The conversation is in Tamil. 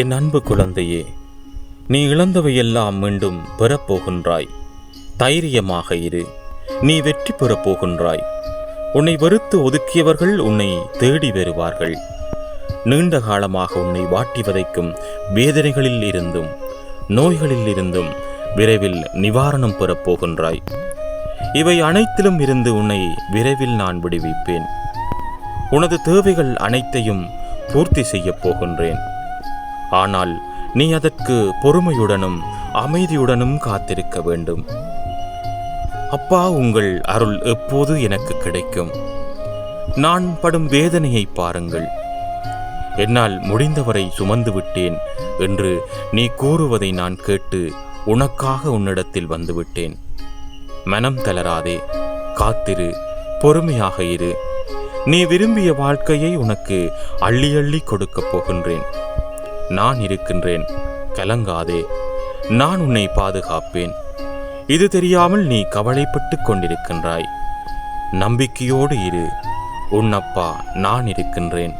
என் அன்பு குழந்தையே நீ இழந்தவையெல்லாம் மீண்டும் பெறப்போகின்றாய். தைரியமாக இரு நீ வெற்றி பெறப் போகின்றாய் உன்னை வெறுத்து ஒதுக்கியவர்கள் உன்னை தேடி வருவார்கள். நீண்ட காலமாக உன்னை வாட்டி வதைக்கும் வேதனைகளில் இருந்தும் நோய்களில் இருந்தும் விரைவில் நிவாரணம் பெறப் போகின்றாய் இவை அனைத்திலும் இருந்து உன்னை விரைவில் நான் விடுவிப்பேன். உனது தேவைகள் அனைத்தையும் பூர்த்தி செய்யப் போகின்றேன். ஆனால் நீ அதற்கு பொறுமையுடனும் அமைதியுடனும் காத்திருக்க வேண்டும். அப்பா உங்கள் அருள் எப்போது எனக்கு கிடைக்கும்? நான் படும் வேதனையை பாருங்கள். என்னால் முடிந்தவரை சுமந்து விட்டேன் என்று நீ கூறுவதை நான் கேட்டு உனக்காக உன்னிடத்தில் வந்துவிட்டேன் மனம் தளராதே காத்திரு பொறுமையாக இரு. நீ விரும்பிய வாழ்க்கையை உனக்கு அள்ளி அள்ளி கொடுக்கப் போகின்றேன். நான் இருக்கின்றேன். கலங்காதே. நான் உன்னை பாதுகாப்பேன். இது தெரியாமல் நீ கவலைப்பட்டு கொண்டிருக்கின்றாய். நம்பிக்கையோடு இரு. உன்னப்பா நான் இருக்கின்றேன்.